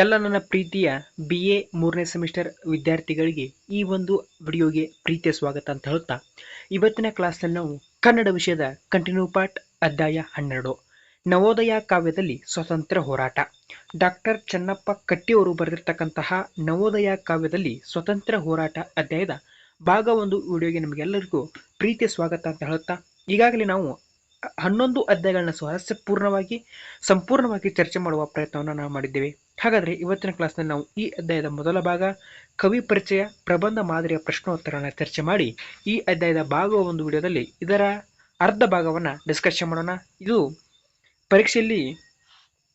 ಎಲ್ಲ ನನ್ನ ಪ್ರೀತಿಯ ಬಿ ಎ ಮೂರನೇ ಸೆಮಿಸ್ಟರ್ ವಿದ್ಯಾರ್ಥಿಗಳಿಗೆ ಈ ಒಂದು ವಿಡಿಯೋಗೆ ಪ್ರೀತಿಯ ಸ್ವಾಗತ ಅಂತ ಹೇಳುತ್ತಾ, ಇವತ್ತಿನ ಕ್ಲಾಸ್ನಲ್ಲಿ ನಾವು ಕನ್ನಡ ವಿಷಯದ ಕಂಟಿನ್ಯೂ ಪಾರ್ಟ್ ಅಧ್ಯಾಯ ಹನ್ನೆರಡು, ನವೋದಯ ಕಾವ್ಯದಲ್ಲಿ ಸ್ವತಂತ್ರ ಹೋರಾಟ. ಡಾಕ್ಟರ್ ಚನ್ನಪ್ಪ ಕಟ್ಟಿಯವರು ಬರೆದಿರ್ತಕ್ಕಂತಹ ನವೋದಯ ಕಾವ್ಯದಲ್ಲಿ ಸ್ವತಂತ್ರ ಹೋರಾಟ ಅಧ್ಯಾಯದ ಭಾಗ ಒಂದು ವಿಡಿಯೋಗೆ ನಮಗೆಲ್ಲರಿಗೂ ಪ್ರೀತಿಯ ಸ್ವಾಗತ ಅಂತ ಹೇಳುತ್ತಾ, ಈಗಾಗಲೇ ನಾವು ಹನ್ನೊಂದು ಅಧ್ಯಾಯಗಳನ್ನ ಸ್ವಾರಸ್ಯಪೂರ್ಣವಾಗಿ ಸಂಪೂರ್ಣವಾಗಿ ಚರ್ಚೆ ಮಾಡುವ ಪ್ರಯತ್ನವನ್ನು ನಾವು ಮಾಡಿದ್ದೇವೆ. ಹಾಗಾದರೆ ಇವತ್ತಿನ ಕ್ಲಾಸ್ನಲ್ಲಿ ನಾವು ಈ ಅಧ್ಯಾಯದ ಮೊದಲ ಭಾಗ ಕವಿ ಪರಿಚಯ, ಪ್ರಬಂಧ ಮಾದರಿಯ ಪ್ರಶ್ನೋತ್ತರಗಳನ್ನು ಚರ್ಚೆ ಮಾಡಿ ಈ ಅಧ್ಯಾಯದ ಭಾಗವ ಒಂದು ವಿಡಿಯೋದಲ್ಲಿ ಇದರ ಅರ್ಧ ಭಾಗವನ್ನು ಡಿಸ್ಕಷನ್ ಮಾಡೋಣ. ಇದು ಪರೀಕ್ಷೆಯಲ್ಲಿ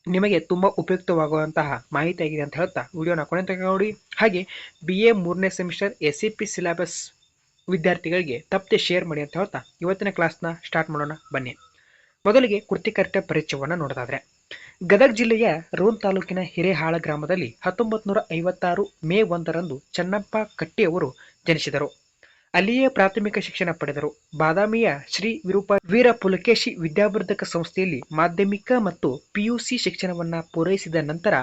ನಿಮಗೆ ತುಂಬ ಉಪಯುಕ್ತವಾಗುವಂತಹ ಮಾಹಿತಿ ಆಗಿದೆ ಅಂತ ಹೇಳ್ತಾ ವಿಡಿಯೋನ ಕೊನೆ ತನಕ ನೋಡಿ. ಹಾಗೆ ಬಿ ಎ ಮೂರನೇ semester S C P syllabus ವಿದ್ಯಾರ್ಥಿಗಳಿಗೆ ತಪ್ಪದೆ ಶೇರ್ ಮಾಡಿ ಅಂತ ಹೇಳ್ತಾ ಇವತ್ತಿನ ಕ್ಲಾಸ್ನ ಸ್ಟಾರ್ಟ್ ಮಾಡೋಣ ಬನ್ನಿ. ಮೊದಲಿಗೆ ಕೃತಿಕರ್ತ ಪರಿಚಯವನ್ನು ನೋಡೋದಾದ್ರೆ. ಗದಗ ಜಿಲ್ಲೆಯ ರೋನ್ ತಾಲೂಕಿನ ಹಿರೇಹಾಳ ಗ್ರಾಮದಲ್ಲಿ ಹತ್ತೊಂಬತ್ತು ನೂರ ಐವತ್ತಾರು ಮೇ ಒಂದರಂದು ಚನ್ನಪ್ಪ ಕಟ್ಟಿಯವರು ಜನಿಸಿದರು. ಅಲ್ಲಿಯೇ ಪ್ರಾಥಮಿಕ ಶಿಕ್ಷಣ ಪಡೆದರು. ಬಾದಾಮಿಯ ಶ್ರೀ ವಿರೂಪ ವೀರ ಪುಲಕೇಶಿ ವಿದ್ಯಾವರ್ಧಕ ಸಂಸ್ಥೆಯಲ್ಲಿ ಮಾಧ್ಯಮಿಕ ಮತ್ತು ಪಿಯುಸಿ ಶಿಕ್ಷಣವನ್ನು ಪೂರೈಸಿದ ನಂತರ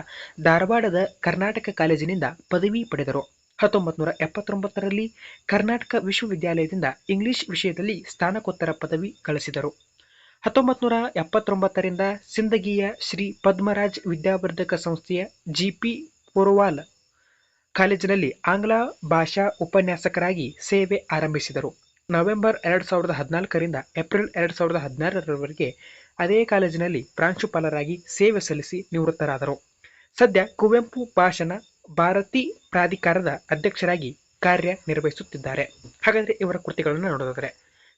ಧಾರವಾಡದ ಕರ್ನಾಟಕ ಕಾಲೇಜಿನಿಂದ ಪದವಿ ಪಡೆದರು. ಹತ್ತೊಂಬತ್ತು ನೂರ ಎಪ್ಪತ್ತೊಂಬತ್ತರಲ್ಲಿ ಕರ್ನಾಟಕ ವಿಶ್ವವಿದ್ಯಾಲಯದಿಂದ ಇಂಗ್ಲಿಷ್ ವಿಷಯದಲ್ಲಿ ಸ್ನಾತಕೋತ್ತರ ಪದವಿ ಗಳಿಸಿದರು. ಹತ್ತೊಂಬತ್ತು ನೂರ ಎಪ್ಪತ್ತೊಂಬತ್ತರಿಂದ ಸಿಂದಗಿಯ ಶ್ರೀ ಪದ್ಮರಾಜ್ ವಿದ್ಯಾವರ್ಧಕ ಸಂಸ್ಥೆಯ ಜಿಪಿ ಪೊರವಾಲ್ ಕಾಲೇಜಿನಲ್ಲಿ ಆಂಗ್ಲ ಭಾಷಾ ಉಪನ್ಯಾಸಕರಾಗಿ ಸೇವೆ ಆರಂಭಿಸಿದರು. ನವೆಂಬರ್ ಎರಡು ಸಾವಿರದ ಹದಿನಾಲ್ಕರಿಂದ ಏಪ್ರಿಲ್ ಎರಡು ಸಾವಿರದ ಹದಿನಾರರವರೆಗೆ ಅದೇ ಕಾಲೇಜಿನಲ್ಲಿ ಪ್ರಾಂಶುಪಾಲರಾಗಿ ಸೇವೆ ಸಲ್ಲಿಸಿ ನಿವೃತ್ತರಾದರು. ಸದ್ಯ ಕುವೆಂಪು ಭಾಷಣ ಭಾರತಿ ಪ್ರಾಧಿಕಾರದ ಅಧ್ಯಕ್ಷರಾಗಿ ಕಾರ್ಯನಿರ್ವಹಿಸುತ್ತಿದ್ದಾರೆ. ಹಾಗಾದರೆ ಇವರ ಕೃತಿಗಳನ್ನು ನೋಡೋದಾದರೆ,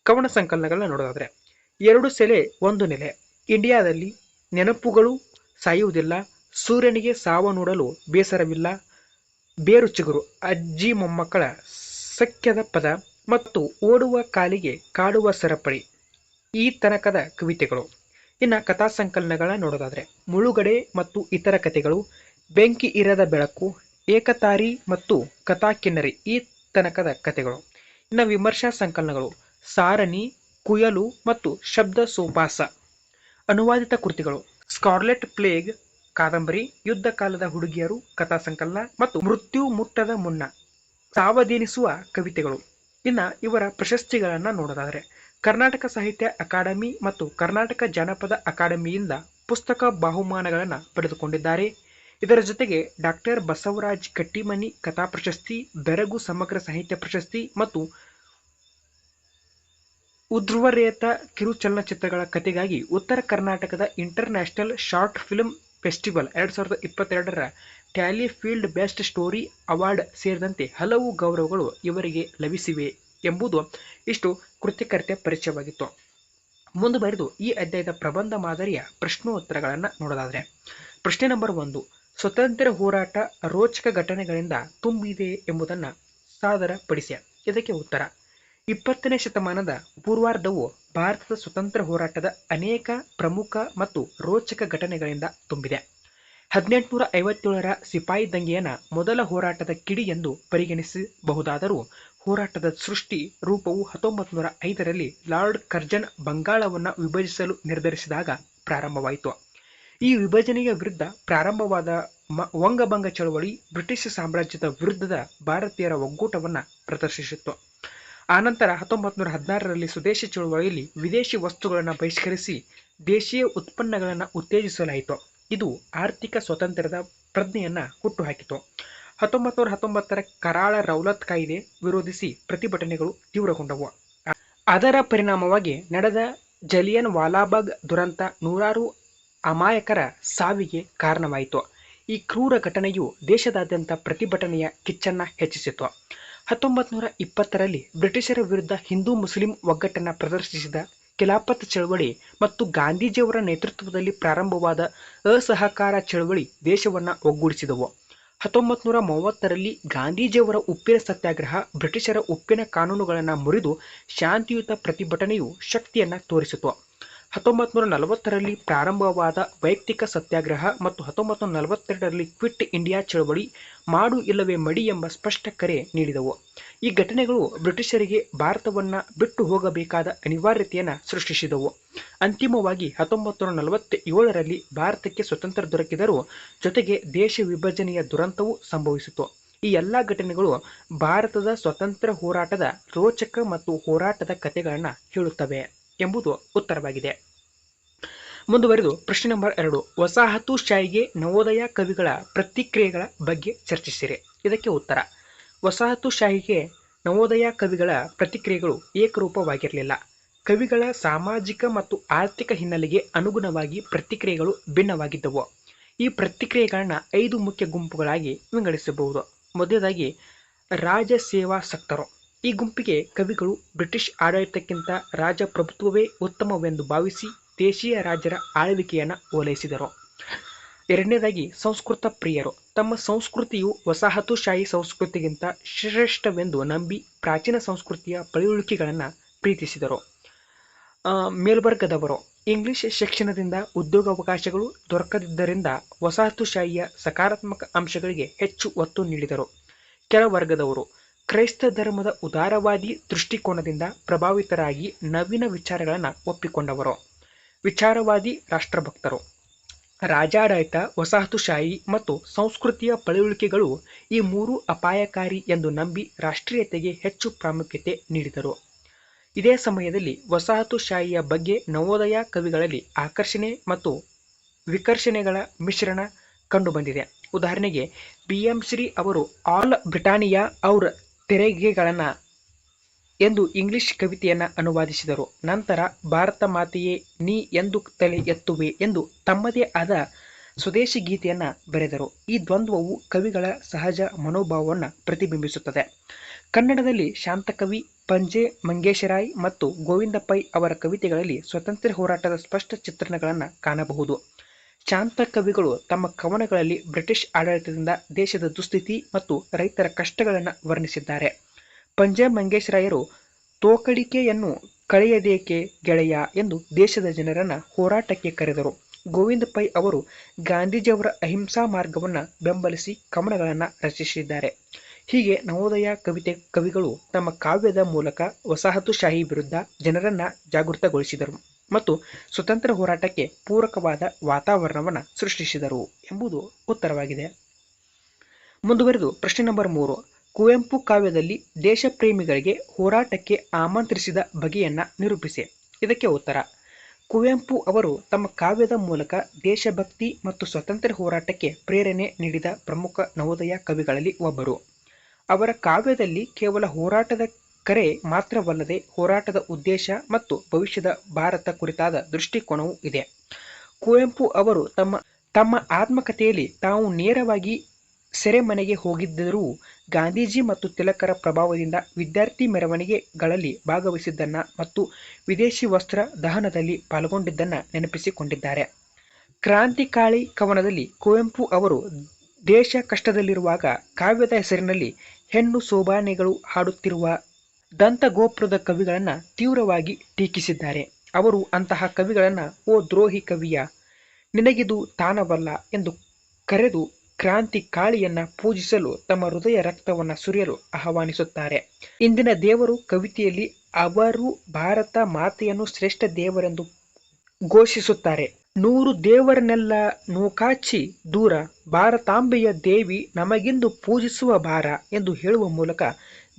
ಕವನ ಸಂಕಲನಗಳನ್ನ ನೋಡೋದಾದರೆ ಎರಡು ಸೆಲೆ, ಒಂದು ನೆಲೆ. ಇಂಡಿಯಾದಲ್ಲಿ ನೆನಪುಗಳು ಸಾಯುವುದಿಲ್ಲ, ಸೂರ್ಯನಿಗೆ ಸಾವ ನೋಡಲು ಬೇಸರವಿಲ್ಲ. ಬೇರು ಚಿಗುರು, ಅಜ್ಜಿ ಮೊಮ್ಮಕ್ಕಳ ಸಖ್ಯದ ಪದ ಮತ್ತು ಓಡುವ ಕಾಲಿಗೆ ಕಾಡುವ ಸರಪಳಿ. ಈ ತನಕದ ಕವಿತೆಗಳು. ಇನ್ನು ಕಥಾ ಸಂಕಲನಗಳ ನೋಡೋದಾದರೆ, ಮುಳುಗಡೆ ಮತ್ತು ಇತರ ಕಥೆಗಳು, ಬೆಂಕಿ ಇರದ ಬೆಳಕು, ಏಕತಾರಿ ಮತ್ತು ಕಥಾ ಕಿನ್ನರಿ ಈ ತನಕದ ಕಥೆಗಳು. ಇನ್ನು ವಿಮರ್ಶಾ ಸಂಕಲನಗಳು, ಸಾರಣಿ ಕುಯಲು ಮತ್ತು ಶಬ್ದ ಸೋಪಾಸ. ಅನುವಾದಿತ ಕೃತಿಗಳು ಸ್ಕಾರ್ಲೆಟ್ ಪ್ಲೇಗ್, ಕಾದಂಬರಿ, ಯುದ್ಧ ಕಾಲದ ಹುಡುಗಿಯರು ಕಥಾ ಸಂಕಲನ ಮತ್ತು ಮೃತ್ಯು ಮುಟ್ಟದ ಮುನ್ನ ಸಾವದೇನಿಸುವ ಕವಿತೆಗಳು. ಇನ್ನ ಇವರ ಪ್ರಶಸ್ತಿಗಳನ್ನು ನೋಡೋದಾದರೆ ಕರ್ನಾಟಕ ಸಾಹಿತ್ಯ ಅಕಾಡೆಮಿ ಮತ್ತು ಕರ್ನಾಟಕ ಜಾನಪದ ಅಕಾಡೆಮಿಯಿಂದ ಪುಸ್ತಕ ಬಹುಮಾನಗಳನ್ನು ಪಡೆದುಕೊಂಡಿದ್ದಾರೆ. ಇದರ ಜೊತೆಗೆ ಡಾಕ್ಟರ್ ಬಸವರಾಜ್ ಕಟ್ಟಿಮನಿ ಕಥಾ ಪ್ರಶಸ್ತಿ ಬೆರಗು ಸಮಗ್ರ ಸಾಹಿತ್ಯ ಪ್ರಶಸ್ತಿ ಮತ್ತು ಉದ್ರುವರೇತ ಕಿರುಚಲನಚಿತ್ರಗಳ ಕಥೆಗಾಗಿ ಉತ್ತರ ಕರ್ನಾಟಕದ international short film festival ಎರಡು ಸಾವಿರದ ಇಪ್ಪತ್ತೆರಡರ tally field best story award ಸೇರಿದಂತೆ ಹಲವು ಗೌರವಗಳು ಇವರಿಗೆ ಲಭಿಸಿವೆ ಎಂಬುದು ಇಷ್ಟು ಕೃತಿಕರ್ತೆ ಪರಿಚಯವಾಗಿತ್ತು. ಮುಂದುವರೆದು ಈ ಅಧ್ಯಾಯದ ಪ್ರಬಂಧ ಮಾದರಿಯ ಪ್ರಶ್ನೋತ್ತರಗಳನ್ನು ನೋಡೋದಾದರೆ, ಪ್ರಶ್ನೆ ನಂಬರ್ ಒಂದು, ಸ್ವತಂತ್ರ ಹೋರಾಟ ರೋಚಕ ಘಟನೆಗಳಿಂದ ತುಂಬಿದೆ ಎಂಬುದನ್ನು ಸಾದರಪಡಿಸಿ. ಇದಕ್ಕೆ ಉತ್ತರ ಇಪ್ಪತ್ತನೇ ಶತಮಾನದ ಪೂರ್ವಾರ್ಧವು ಭಾರತದ ಸ್ವತಂತ್ರ ಹೋರಾಟದ ಅನೇಕ ಪ್ರಮುಖ ಮತ್ತು ರೋಚಕ ಘಟನೆಗಳಿಂದ ತುಂಬಿದೆ. ಹದಿನೆಂಟುನೂರ ಐವತ್ತೇಳರ ಸಿಪಾಯಿ ದಂಗೆಯನ್ನು ಮೊದಲ ಹೋರಾಟದ ಕಿಡಿ ಎಂದು ಪರಿಗಣಿಸಬಹುದಾದರೂ ಹೋರಾಟದ ಸೃಷ್ಟಿ ರೂಪವು ಹತ್ತೊಂಬತ್ತು ನೂರ ಐದರಲ್ಲಿ ಲಾರ್ಡ್ ಕರ್ಜನ್ ಬಂಗಾಳವನ್ನು ವಿಭಜಿಸಲು ನಿರ್ಧರಿಸಿದಾಗ ಪ್ರಾರಂಭವಾಯಿತು. ಈ ವಿಭಜನೆಯ ವಿರುದ್ಧ ಪ್ರಾರಂಭವಾದ ವಂಗಭಂಗ ಚಳವಳಿ ಬ್ರಿಟಿಷ್ ಸಾಮ್ರಾಜ್ಯದ ವಿರುದ್ಧದ ಭಾರತೀಯರ ಒಗ್ಗೂಟವನ್ನು ಪ್ರದರ್ಶಿಸಿತ್ತು. ಆನಂತರ ಹತ್ತೊಂಬತ್ತು ನೂರ ಹದಿನಾರರಲ್ಲಿ ಸ್ವದೇಶಿ ಚಳುವಳಿಯಲ್ಲಿ ವಿದೇಶಿ ವಸ್ತುಗಳನ್ನು ಬಹಿಷ್ಕರಿಸಿ ದೇಶೀಯ ಉತ್ಪನ್ನಗಳನ್ನು ಉತ್ತೇಜಿಸಲಾಯಿತು. ಇದು ಆರ್ಥಿಕ ಸ್ವಾತಂತ್ರ್ಯದ ಪ್ರಜ್ಞೆಯನ್ನು ಹುಟ್ಟುಹಾಕಿತು. ಹತ್ತೊಂಬತ್ತು ನೂರ ಹತ್ತೊಂಬತ್ತರ ಕರಾಳ ರೌಲತ್ ಕಾಯ್ದೆ ವಿರೋಧಿಸಿ ಪ್ರತಿಭಟನೆಗಳು ತೀವ್ರಗೊಂಡವು. ಅದರ ಪರಿಣಾಮವಾಗಿ ನಡೆದ ಜಲಿಯನ್ ವಾಲಾಬಾಗ್ ದುರಂತ ನೂರಾರು ಅಮಾಯಕರ ಸಾವಿಗೆ ಕಾರಣವಾಯಿತು. ಈ ಕ್ರೂರ ಘಟನೆಯು ದೇಶದಾದ್ಯಂತ ಪ್ರತಿಭಟನೆಯ ಕಿಚ್ಚನ್ನ ಹೆಚ್ಚಿಸಿತು. ಹತ್ತೊಂಬತ್ತು ನೂರ ಇಪ್ಪತ್ತರಲ್ಲಿ ಬ್ರಿಟಿಷರ ವಿರುದ್ಧ ಹಿಂದೂ ಮುಸ್ಲಿಂ ಒಗ್ಗಟ್ಟನ್ನು ಪ್ರದರ್ಶಿಸಿದ ಖಿಲಾಫತ್ ಚಳವಳಿ ಮತ್ತು ಗಾಂಧೀಜಿಯವರ ನೇತೃತ್ವದಲ್ಲಿ ಪ್ರಾರಂಭವಾದ ಅಸಹಕಾರ ಚಳವಳಿ ದೇಶವನ್ನು ಒಗ್ಗೂಡಿಸಿದವು. ಹತ್ತೊಂಬತ್ತು ನೂರ ಮೂವತ್ತರಲ್ಲಿ ಗಾಂಧೀಜಿಯವರ ಉಪ್ಪಿನ ಸತ್ಯಾಗ್ರಹ, ಬ್ರಿಟಿಷರ ಉಪ್ಪಿನ ಕಾನೂನುಗಳನ್ನು ಮುರಿದು ಶಾಂತಿಯುತ ಪ್ರತಿಭಟನೆಯು ಶಕ್ತಿಯನ್ನು ತೋರಿಸಿತು. ಹತ್ತೊಂಬತ್ತು ನೂರ ನಲವತ್ತರಲ್ಲಿ ಪ್ರಾರಂಭವಾದ ವೈಯಕ್ತಿಕ ಸತ್ಯಾಗ್ರಹ ಮತ್ತು ಹತ್ತೊಂಬತ್ತು ನೂರ ನಲವತ್ತೆರಡರಲ್ಲಿ ಕ್ವಿಟ್ ಇಂಡಿಯಾ ಚಳವಳಿ ಮಾಡು ಇಲ್ಲವೇ ಮಡಿ ಎಂಬ ಸ್ಪಷ್ಟ ಕರೆ ನೀಡಿದವು. ಈ ಘಟನೆಗಳು ಬ್ರಿಟಿಷರಿಗೆ ಭಾರತವನ್ನು ಬಿಟ್ಟು ಹೋಗಬೇಕಾದ ಅನಿವಾರ್ಯತೆಯನ್ನು ಸೃಷ್ಟಿಸಿದವು. ಅಂತಿಮವಾಗಿ ಹತ್ತೊಂಬತ್ತು ನೂರ ನಲವತ್ತೇಳರಲ್ಲಿ ಭಾರತಕ್ಕೆ ಸ್ವತಂತ್ರ ದೊರಕಿದರೂ ಜೊತೆಗೆ ದೇಶ ವಿಭಜನೆಯ ದುರಂತವೂ ಸಂಭವಿಸಿತು. ಈ ಎಲ್ಲ ಘಟನೆಗಳು ಭಾರತದ ಸ್ವತಂತ್ರ ಹೋರಾಟದ ರೋಚಕ ಮತ್ತು ಹೋರಾಟದ ಕಥೆಗಳನ್ನು ಹೇಳುತ್ತವೆ. ಎಂಬುದು ಉತ್ತರವಾಗಿದೆ. ಮುಂದುವರೆದು ಪ್ರಶ್ನೆ ನಂಬರ್ ಎರಡು. ವಸಾಹತುಶಾಹಿಗೆ ನವೋದಯ ಕವಿಗಳ ಪ್ರತಿಕ್ರಿಯೆಗಳ ಬಗ್ಗೆ ಚರ್ಚಿಸಿರಿ. ಇದಕ್ಕೆ ಉತ್ತರ. ವಸಾಹತು ಶಾಹಿಗೆ ನವೋದಯ ಕವಿಗಳ ಪ್ರತಿಕ್ರಿಯೆಗಳು ಏಕರೂಪವಾಗಿರಲಿಲ್ಲ. ಕವಿಗಳ ಸಾಮಾಜಿಕ ಮತ್ತು ಆರ್ಥಿಕ ಹಿನ್ನೆಲೆಗೆ ಅನುಗುಣವಾಗಿ ಪ್ರತಿಕ್ರಿಯೆಗಳು ಭಿನ್ನವಾಗಿದ್ದವು. ಈ ಪ್ರತಿಕ್ರಿಯೆಗಳನ್ನ ಐದು ಮುಖ್ಯ ಗುಂಪುಗಳಾಗಿ ವಿಂಗಡಿಸಬಹುದು. ಮೊದಲದಾಗಿ ರಾಜಸೇವಾಸಕ್ತರು ಈ ಗುಂಪಿಗೆ ಕವಿಗಳು ಬ್ರಿಟಿಷ್ ಆಡಳಿತಕ್ಕಿಂತ ರಾಜಪ್ರಭುತ್ವವೇ ಉತ್ತಮವೆಂದು ಭಾವಿಸಿ ದೇಶೀಯ ರಾಜರ ಆಳ್ವಿಕೆಯನ್ನು ಓಲೈಸಿದರು. ಎರಡನೇದಾಗಿ ಸಂಸ್ಕೃತ ಪ್ರಿಯರು. ತಮ್ಮ ಸಂಸ್ಕೃತಿಯು ವಸಾಹತುಶಾಹಿ ಸಂಸ್ಕೃತಿಗಿಂತ ಶ್ರೇಷ್ಠವೆಂದು ನಂಬಿ ಪ್ರಾಚೀನ ಸಂಸ್ಕೃತಿಯ ಪಳಿಯುಳಿಕೆಗಳನ್ನು ಪ್ರೀತಿಸಿದರು. ಮೇಲ್ವರ್ಗದವರು. ಇಂಗ್ಲಿಷ್ ಶಿಕ್ಷಣದಿಂದ ಉದ್ಯೋಗಾವಕಾಶಗಳು ದೊರಕದಿದ್ದರಿಂದ ವಸಾಹತುಶಾಹಿಯ ಸಕಾರಾತ್ಮಕ ಅಂಶಗಳಿಗೆ ಹೆಚ್ಚು ಒತ್ತು ನೀಡಿದರು. ಕೆಳವರ್ಗದವರು ಕ್ರೈಸ್ತ ಧರ್ಮದ ಉದಾರವಾದಿ ದೃಷ್ಟಿಕೋನದಿಂದ ಪ್ರಭಾವಿತರಾಗಿ ನವೀನ ವಿಚಾರಗಳನ್ನು ಒಪ್ಪಿಕೊಂಡವರು. ವಿಚಾರವಾದಿ ರಾಷ್ಟ್ರಭಕ್ತರು. ರಾಜಾಡಳಿತ ವಸಾಹತುಶಾಹಿ ಮತ್ತು ಸಂಸ್ಕೃತಿಯ ಪಳೆಯುಳಿಕೆಗಳು ಈ ಮೂರು ಅಪಾಯಕಾರಿ ಎಂದು ನಂಬಿ ರಾಷ್ಟ್ರೀಯತೆಗೆ ಹೆಚ್ಚು ಪ್ರಾಮುಖ್ಯತೆ ನೀಡಿದರು. ಇದೇ ಸಮಯದಲ್ಲಿ ವಸಾಹತುಶಾಹಿಯ ಬಗ್ಗೆ ನವೋದಯ ಕವಿಗಳಲ್ಲಿ ಆಕರ್ಷಣೆ ಮತ್ತು ವಿಕರ್ಷಣೆಗಳ ಮಿಶ್ರಣ ಕಂಡುಬಂದಿದೆ. ಉದಾಹರಣೆಗೆ ಬಿ ಎಂ ಶ್ರೀ ಅವರು ಆಲ್ ಬ್ರಿಟಾನಿಯಾ ಔರ್ ತೆರಿಗೆಗಳನ್ನು ಎಂದು ಇಂಗ್ಲಿಷ್ ಕವಿತೆಯನ್ನು ಅನುವಾದಿಸಿದರು. ನಂತರ ಭಾರತ ಮಾತೆಯೇ, ನೀ ಎಂದು ತಲೆ ಎತ್ತುವೆ ಎಂದು ತಮ್ಮದೇ ಆದ ಸ್ವದೇಶಿ ಗೀತೆಯನ್ನು ಬರೆದರು. ಈ ದ್ವಂದ್ವವು ಕವಿಗಳ ಸಹಜ ಮನೋಭಾವವನ್ನು ಪ್ರತಿಬಿಂಬಿಸುತ್ತದೆ. ಕನ್ನಡದಲ್ಲಿ ಶಾಂತಕವಿ ಪಂಜೆ ಮಂಗೇಶರಾಯ್ ಮತ್ತು ಗೋವಿಂದ ಪೈ ಅವರ ಕವಿತೆಗಳಲ್ಲಿ ಸ್ವಾತಂತ್ರ್ಯ ಹೋರಾಟದ ಸ್ಪಷ್ಟ ಚಿತ್ರಣಗಳನ್ನು ಕಾಣಬಹುದು. ಶಾಂತ ಕವಿಗಳು ತಮ್ಮ ಕವನಗಳಲ್ಲಿ ಬ್ರಿಟಿಷ್ ಆಡಳಿತದಿಂದ ದೇಶದ ದುಸ್ಥಿತಿ ಮತ್ತು ರೈತರ ಕಷ್ಟಗಳನ್ನು ವರ್ಣಿಸಿದ್ದಾರೆ. ಪಂಜಾಬ ಮಂಗೇಶ್ ರಾಯರು ತೋಕಡಿಕೆಯನ್ನು ಕಳೆಯದೇಕೆ ಗೆಳೆಯ ಎಂದು ದೇಶದ ಜನರನ್ನು ಹೋರಾಟಕ್ಕೆ ಕರೆದರು. ಗೋವಿಂದ ಪೈ ಅವರು ಗಾಂಧೀಜಿಯವರ ಅಹಿಂಸಾ ಮಾರ್ಗವನ್ನು ಬೆಂಬಲಿಸಿ ಕವನಗಳನ್ನು ರಚಿಸಿದ್ದಾರೆ. ಹೀಗೆ ನವೋದಯ ಕವಿತೆ ಕವಿಗಳು ತಮ್ಮ ಕಾವ್ಯದ ಮೂಲಕ ವಸಾಹತುಶಾಹಿ ವಿರುದ್ಧ ಜನರನ್ನು ಜಾಗೃತಗೊಳಿಸಿದರು. ಮತ್ತು ಸ್ವತಂತ್ರ ಹೋರಾಟಕ್ಕೆ ಪೂರಕವಾದ ವಾತಾವರಣವನ್ನು ಸೃಷ್ಟಿಸಿದರು ಎಂಬುದು ಉತ್ತರವಾಗಿದೆ. ಮುಂದುವರೆದು ಪ್ರಶ್ನೆ ನಂಬರ್ ಮೂರು. ಕುವೆಂಪು ಕಾವ್ಯದಲ್ಲಿ ದೇಶಪ್ರೇಮಿಗಳಿಗೆ ಹೋರಾಟಕ್ಕೆ ಆಮಂತ್ರಿಸಿದ ಬಗೆಯನ್ನು ನಿರೂಪಿಸಿ. ಇದಕ್ಕೆ ಉತ್ತರ. ಕುವೆಂಪು ಅವರು ತಮ್ಮ ಕಾವ್ಯದ ಮೂಲಕ ದೇಶಭಕ್ತಿ ಮತ್ತು ಸ್ವತಂತ್ರ ಹೋರಾಟಕ್ಕೆ ಪ್ರೇರಣೆ ನೀಡಿದ ಪ್ರಮುಖ ನವೋದಯ ಕವಿಗಳಲ್ಲಿ ಒಬ್ಬರು. ಅವರ ಕಾವ್ಯದಲ್ಲಿ ಕೇವಲ ಹೋರಾಟದ ಕರೆ ಮಾತ್ರವಲ್ಲದೆ ಹೋರಾಟದ ಉದ್ದೇಶ ಮತ್ತು ಭವಿಷ್ಯದ ಭಾರತ ಕುರಿತಾದ ದೃಷ್ಟಿಕೋನವೂ ಇದೆ. ಕುವೆಂಪು ಅವರು ತಮ್ಮ ತಮ್ಮ ಆತ್ಮಕಥೆಯಲ್ಲಿ ತಾವು ನೇರವಾಗಿ ಸೆರೆಮನೆಗೆ ಹೋಗಿದ್ದರೂ ಗಾಂಧೀಜಿ ಮತ್ತು ತಿಲಕರ ಪ್ರಭಾವದಿಂದ ವಿದ್ಯಾರ್ಥಿ ಮೆರವಣಿಗೆಗಳಲ್ಲಿ ಭಾಗವಹಿಸಿದ್ದನ್ನು ಮತ್ತು ವಿದೇಶಿ ವಸ್ತ್ರ ದಹನದಲ್ಲಿ ಪಾಲ್ಗೊಂಡಿದ್ದನ್ನು ನೆನಪಿಸಿಕೊಂಡಿದ್ದಾರೆ. ಕ್ರಾಂತಿಕಾಳಿ ಕವನದಲ್ಲಿ ಕುವೆಂಪು ಅವರು ದೇಶ ಕಷ್ಟದಲ್ಲಿರುವಾಗ ಕಾವ್ಯದ ಹೆಸರಿನಲ್ಲಿ ಹೆಣ್ಣು ಸೋಬಾನೆಗಳು ಹಾಡುತ್ತಿರುವ ದಂತಗೋಪುರದ ಕವಿಗಳನ್ನು ತೀವ್ರವಾಗಿ ಟೀಕಿಸಿದ್ದಾರೆ. ಅವರು ಅಂತಹ ಕವಿಗಳನ್ನು, ಓ ದ್ರೋಹಿ ಕವಿಯ, ನಿನಗಿದು ತಾನವಲ್ಲ ಎಂದು ಕರೆದು ಕ್ರಾಂತಿ ಕಾಳಿಯನ್ನು ಪೂಜಿಸಲು ತಮ್ಮ ಹೃದಯ ರಕ್ತವನ್ನು ಸುರಿಯಲು ಆಹ್ವಾನಿಸುತ್ತಾರೆ. ಇಂದಿನ ದೇವರು ಕವಿತೆಯಲ್ಲಿ ಅವರು ಭಾರತ ಮಾತೆಯನ್ನು ಶ್ರೇಷ್ಠ ದೇವರೆಂದು ಘೋಷಿಸುತ್ತಾರೆ. ನೂರು ದೇವರನ್ನೆಲ್ಲ ನೂಕಾಚಿ ದೂರ ಭಾರತಾಂಬೆಯ ದೇವಿ ನಮಗಿಂದು ಪೂಜಿಸುವ ಭಾರ ಎಂದು ಹೇಳುವ ಮೂಲಕ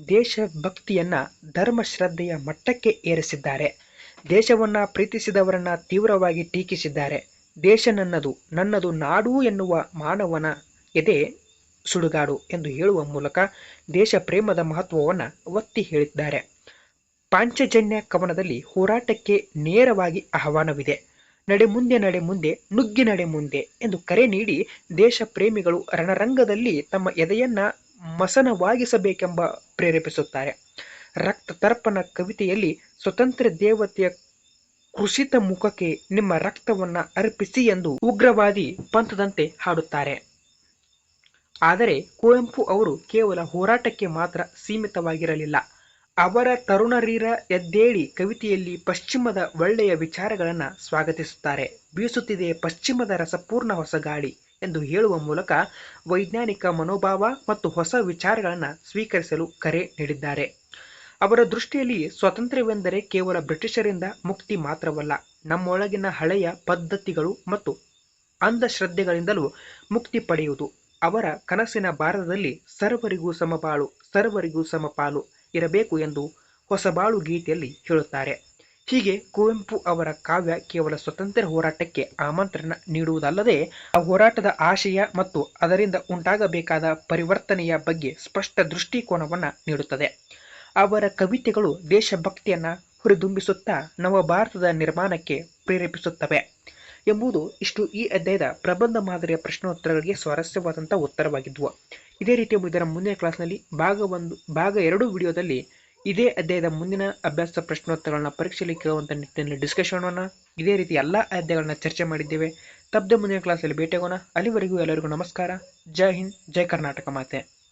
ದೇಶಭಕ್ತಿಯನ್ನ ಧರ್ಮಶ್ರದ್ಧೆಯ ಮಟ್ಟಕ್ಕೆ ಏರಿಸಿದ್ದಾರೆ. ದೇಶವನ್ನು ಪ್ರೀತಿಸಿದವರನ್ನ ತೀವ್ರವಾಗಿ ಟೀಕಿಸಿದ್ದಾರೆ. ದೇಶ ನನ್ನದು ನನ್ನದು ನಾಡು ಎನ್ನುವ ಮಾನವನ ಎದೆ ಸುಡುಗಾಡು ಎಂದು ಹೇಳುವ ಮೂಲಕ ದೇಶ ಪ್ರೇಮದ ಮಹತ್ವವನ್ನು ಒತ್ತಿ ಹೇಳಿದ್ದಾರೆ. ಪಾಂಚಜನ್ಯ ಕವನದಲ್ಲಿ ಹೋರಾಟಕ್ಕೆ ನೇರವಾಗಿ ಆಹ್ವಾನವಿದೆ. ನಡೆ ಮುಂದೆ ನಡೆ ಮುಂದೆ, ನುಗ್ಗಿ ನಡೆ ಮುಂದೆ ಎಂದು ಕರೆ ನೀಡಿ ದೇಶ ಪ್ರೇಮಿಗಳು ರಣರಂಗದಲ್ಲಿ ತಮ್ಮ ಎದೆಯನ್ನ ಮಸನವಾಗಿಸಬೇಕೆಂಬ ಪ್ರೇರೇಪಿಸುತ್ತಾರೆ. ರಕ್ತ ತರ್ಪಣ ಕವಿತೆಯಲ್ಲಿ ಸ್ವತಂತ್ರ ದೇವತೆಯ ಕೃಷಿತ ಮುಖಕ್ಕೆ ನಿಮ್ಮ ರಕ್ತವನ್ನ ಅರ್ಪಿಸಿ ಎಂದು ಉಗ್ರವಾದಿ ಪಂಥದಂತೆ ಹಾಡುತ್ತಾರೆ. ಆದರೆ ಕುವೆಂಪು ಅವರು ಕೇವಲ ಹೋರಾಟಕ್ಕೆ ಮಾತ್ರ ಸೀಮಿತವಾಗಿರಲಿಲ್ಲ. ಅವರ ತರುಣರೀರ ಎದ್ದೇಳಿ ಕವಿತೆಯಲ್ಲಿ ಪಶ್ಚಿಮದ ಒಳ್ಳೆಯ ವಿಚಾರಗಳನ್ನು ಸ್ವಾಗತಿಸುತ್ತಾರೆ. ಬೀಸುತ್ತಿದೆ ಪಶ್ಚಿಮದ ರಸಪೂರ್ಣ ಹೊಸ ಗಾಳಿ ಎಂದು ಹೇಳುವ ಮೂಲಕ ವೈಜ್ಞಾನಿಕ ಮನೋಭಾವ ಮತ್ತು ಹೊಸ ವಿಚಾರಗಳನ್ನು ಸ್ವೀಕರಿಸಲು ಕರೆ ನೀಡಿದ್ದಾರೆ. ಅವರ ದೃಷ್ಟಿಯಲ್ಲಿ ಸ್ವಾತಂತ್ರ್ಯವೆಂದರೆ ಕೇವಲ ಬ್ರಿಟಿಷರಿಂದ ಮುಕ್ತಿ ಮಾತ್ರವಲ್ಲ, ನಮ್ಮೊಳಗಿನ ಹಳೆಯ ಪದ್ಧತಿಗಳು ಮತ್ತು ಅಂಧಶ್ರದ್ಧೆಗಳಿಂದಲೂ ಮುಕ್ತಿ ಪಡೆಯುವುದು. ಅವರ ಕನಸಿನ ಭಾರತದಲ್ಲಿ ಸರ್ವರಿಗೂ ಸಮಬಾಳು, ಸರ್ವರಿಗೂ ಸಮಪಾಲು. ಇರಬೇಕು ಎಂದು ಹೊಸಬಾಳು ಗೀತೆಯಲ್ಲಿ ಹೇಳುತ್ತಾರೆ. ಹೀಗೆ ಕುವೆಂಪು ಅವರ ಕಾವ್ಯ ಕೇವಲ ಸ್ವತಂತ್ರ ಹೋರಾಟಕ್ಕೆ ಆಮಂತ್ರಣ ನೀಡುವುದಲ್ಲದೆ, ಆ ಹೋರಾಟದ ಆಶಯ ಮತ್ತು ಅದರಿಂದ ಉಂಟಾಗಬೇಕಾದ ಪರಿವರ್ತನೆಯ ಬಗ್ಗೆ ಸ್ಪಷ್ಟ ದೃಷ್ಟಿಕೋನವನ್ನು ನೀಡುತ್ತದೆ. ಅವರ ಕವಿತೆಗಳು ದೇಶಭಕ್ತಿಯನ್ನ ಹುರಿದುಂಬಿಸುತ್ತಾ ನವ ಭಾರತದ ನಿರ್ಮಾಣಕ್ಕೆ ಪ್ರೇರೇಪಿಸುತ್ತವೆ. ಎಂಬುದು ಇಷ್ಟು ಈ ಅಧ್ಯಾಯದ ಪ್ರಬಂಧ ಮಾದರಿಯ ಪ್ರಶ್ನೋತ್ತರಗಳಿಗೆ ಸ್ವಾರಸ್ಯವಾದಂಥ ಉತ್ತರವಾಗಿದ್ವು. ಇದೇ ರೀತಿ ಇದರ ಮುಂದಿನ ಕ್ಲಾಸ್ನಲ್ಲಿ ಭಾಗ ಒಂದು, ಭಾಗ ಎರಡು ವಿಡಿಯೋದಲ್ಲಿ ಇದೇ ಅಧ್ಯಾಯದ ಮುಂದಿನ ಅಭ್ಯಾಸ ಪ್ರಶ್ನೋತ್ತರಗಳನ್ನ ಪರೀಕ್ಷೆಯಲ್ಲಿ ಕೇಳುವಂಥ ನಿಟ್ಟಿನಲ್ಲಿ ಡಿಸ್ಕಷನ್ ಇದೇ ರೀತಿ ಎಲ್ಲ ಅಧ್ಯಾಯಗಳನ್ನ ಚರ್ಚೆ ಮಾಡಿದ್ದೇವೆ. ತಪ್ಪದೆ ಮುಂದಿನ ಕ್ಲಾಸಲ್ಲಿ ಭೇಟಿಯಾಗೋಣ. ಅಲ್ಲಿವರೆಗೂ ಎಲ್ಲರಿಗೂ ನಮಸ್ಕಾರ. ಜೈ ಹಿಂದ್, ಜೈ ಕರ್ನಾಟಕ ಮಾತೆ.